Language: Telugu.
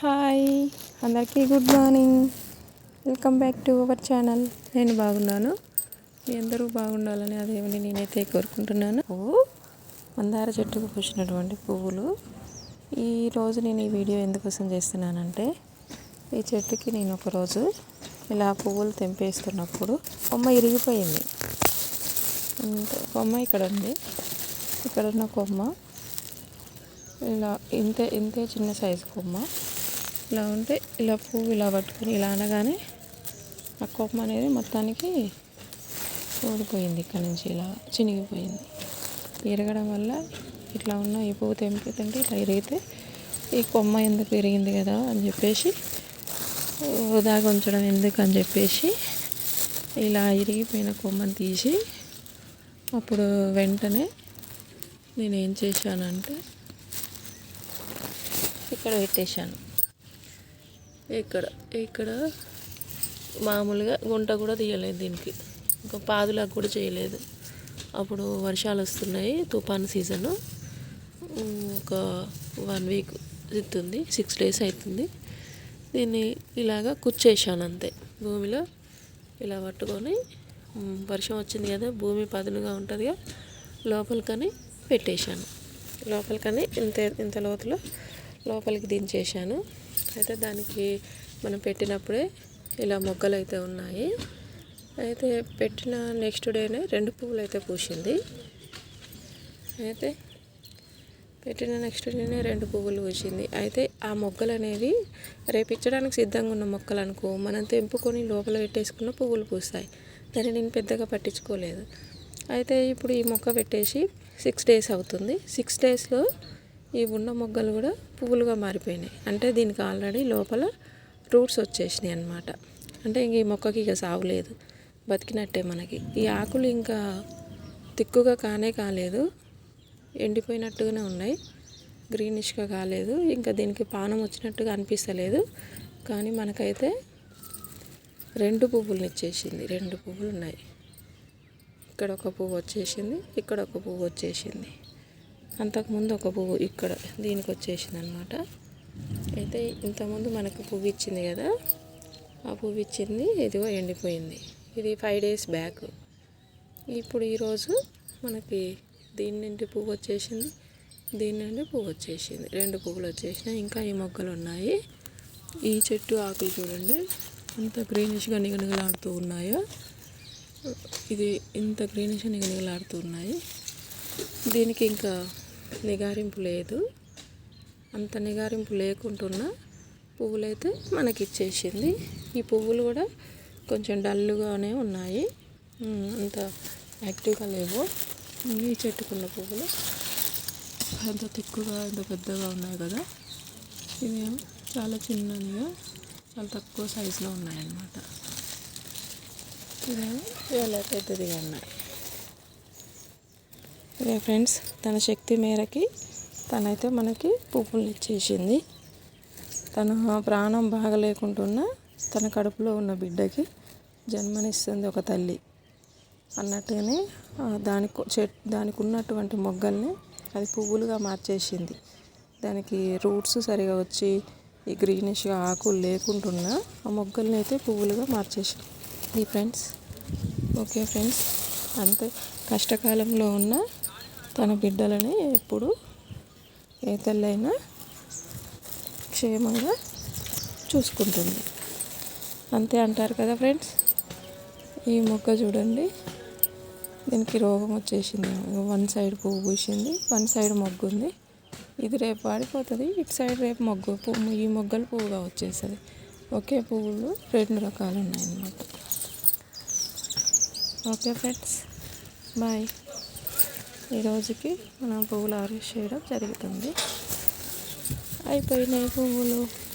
హాయ్ అందరికీ good morning. Welcome back to our channel. నేను బాగున్నాను. మీ అందరూ బాగుండాలని అదేమని నేనైతే కోరుకుంటున్నాను. పువ్వు మందార చెట్టుకు పూసినటువంటి పువ్వులు. ఈరోజు నేను ఈ వీడియో ఎందుకోసం చేస్తున్నానంటే ఈ చెట్టుకి నేను ఒకరోజు ఇలా పువ్వులు తెంపేస్తున్నప్పుడు కొమ్మ ఇరిగిపోయింది. కొమ్మ ఇక్కడ ఉంది. ఇక్కడ ఉన్న కొమ్మ ఇలా ఇంతే ఇంతే చిన్న సైజు కొమ్మ. ఇలా ఉంటే ఇలా పువ్వు ఇలా పట్టుకొని ఇలా అనగానే ఆ కోపం అనేది మొత్తానికి ఓడిపోయింది ఇక్కడ నుంచి ఇలా చినిగిపోయింది. పెరగడం వల్ల ఇట్లా ఉన్న ఈ పువ్వు తెంపుతుంటే ఇట్లా ఇరిగితే ఈ కొమ్మ ఎందుకు పెరిగింది కదా అని చెప్పేసి వృధాగా ఉంచడం ఎందుకు అని చెప్పేసి ఇలా ఇరిగిపోయిన కొమ్మని తీసి అప్పుడు వెంటనే నేను ఏం చేశానంటే ఇక్కడ పెట్టేశాను. ఇక్కడ ఇక్కడ మామూలుగా గుంట కూడా తీయలేదు దీనికి. ఇంకా పాదులకు కూడా చేయలేదు. అప్పుడు వర్షాలు వస్తున్నాయి తుఫాన్ సీజను. ఒక వన్ వీక్ అవుతుంది సిక్స్ డేస్ అవుతుంది దీన్ని ఇలాగా కుచ్చేసాను అంతే. భూమిలో ఇలా పట్టుకొని వర్షం వచ్చింది కదా భూమి పదునుగా ఉంటుందిగా లోపలికని పెట్టేశాను. లోపలికని ఇంత ఇంత లోతులో లోపలికి దించేశాను. అయితే దానికి మనం పెట్టినప్పుడే ఇలా మొగ్గలు అయితే ఉన్నాయి. అయితే పెట్టిన నెక్స్ట్ డేనే రెండు పువ్వులు అయితే పూసింది. అయితే పెట్టిన నెక్స్ట్ డేనే రెండు పువ్వులు పూసింది. అయితే ఆ మొగ్గలు అనేవి రేపించడానికి సిద్ధంగా ఉన్న మొక్కలు అనుకో మనం తెంపుకొని లోపల పెట్టేసుకున్న పువ్వులు పూస్తాయి. దాన్ని నేను పెద్దగా పట్టించుకోలేదు. అయితే ఇప్పుడు ఈ మొక్క పెట్టేసి సిక్స్ డేస్ అవుతుంది. సిక్స్ డేస్లో ఈ ఉన్న మొగ్గలు కూడా పువ్వులుగా మారిపోయినాయి. అంటే దీనికి ఆల్రెడీ లోపల రూట్స్ వచ్చేసినాయి అనమాట అంటే ఇంక ఈ మొక్కకి ఇక సాగులేదు బతికినట్టే మనకి. ఈ ఆకులు ఇంకా తిక్కుగా కానే కాలేదు. ఎండిపోయినట్టుగానే ఉన్నాయి. గ్రీనిష్గా కాలేదు. ఇంకా దీనికి పానం వచ్చినట్టుగా అనిపిస్తలేదు. కానీ మనకైతే రెండు పువ్వులను ఇచ్చేసింది. రెండు పువ్వులు ఉన్నాయి. ఇక్కడ ఒక పువ్వు వచ్చేసింది. ఇక్కడ ఒక పువ్వు వచ్చేసింది. అంతకుముందు ఒక పువ్వు ఇక్కడ దీనికి వచ్చేసింది అనమాట అయితే ఇంతకుముందు మనకు పువ్వు ఇచ్చింది కదా ఆ పువ్వు ఇచ్చింది ఇదిగో ఎండిపోయింది. ఇది ఫైవ్ డేస్ బ్యాక్ ఇప్పుడు ఈరోజు మనకి దీని నుండి పువ్వు వచ్చేసింది దీని నుండి పువ్వు వచ్చేసింది రెండు పువ్వులు వచ్చేసినాయి ఇంకా ఈ మొక్కలు ఉన్నాయి ఈ చెట్టు ఆకులు చూడండి ఎంత గ్రీనిష్గా నిగనిగలాడుతూ ఉన్నాయో. ఇది ఇంత గ్రీనిష్గా నిగనిగలాడుతూ ఉన్నాయి. దీనికి ఇంకా నిగారింపు లేదు. అంత నిగారింపు లేకుంటున్నా పువ్వులైతే మనకి ఇచ్చేసింది ఈ పువ్వులు కూడా కొంచెం డల్లుగానే ఉన్నాయి. అంత యాక్టివ్గా లేవు. ఈ చెట్టుకున్న పువ్వులు ఎంత తిక్కుగా ఎంత పెద్దగా ఉన్నాయి కదా. ఇవి చాలా చిన్నదిగా చాలా తక్కువ సైజులో ఉన్నాయన్నమాట. ఇదేమో చాలా పెద్దదిగా ఉన్నాయి. ఇక ఫ్రెండ్స్ తన శక్తి మేరకి తనైతే మనకి పువ్వులు ఇచ్చేసింది. తన ప్రాణం బాగలేకుంటున్న తన కడుపులో ఉన్న బిడ్డకి జన్మనిస్తుంది ఒక తల్లి అన్నట్టుగానే దానికి చెట్ దానికి ఉన్నటువంటి మొగ్గల్ని అది పువ్వులుగా మార్చేసింది. దానికి రూట్స్ సరిగా వచ్చి ఈ గ్రీనిష్గా ఆకులు లేకుంటున్నా ఆ మొగ్గల్ని అయితే పువ్వులుగా మార్చేసింది. ఈ ఫ్రెండ్స్ ఓకే ఫ్రెండ్స్ అంతే. కష్టకాలంలో ఉన్న తన బిడ్డలని ఎప్పుడు ఏ తల్లైనా క్షేమంగా చూసుకుంటుంది. అంతే అంటారు కదా ఫ్రెండ్స్? ఈ మొక్క చూడండి. దీనికి రోగం వచ్చేసింది. వన్ సైడ్ పువ్వు పూసింది. వన్ సైడ్ మొగ్గు ఉంది. ఇది రేపు ఆడిపోతుంది ఇటు సైడ్ రేపు మొగ్గు పువ్వు ఈ మొగ్గలు పువ్వుగా వచ్చేస్తుంది. ఒకే పువ్వులు రెండు రకాలు ఉన్నాయన్నమాట ఓకే ఫ్రెండ్స్. బాయ్. ఈ రోజుకి మనం పువ్వులు ఆరేసి చేయడం జరుగుతుంది. అయిపోయినాయి పువ్వులు.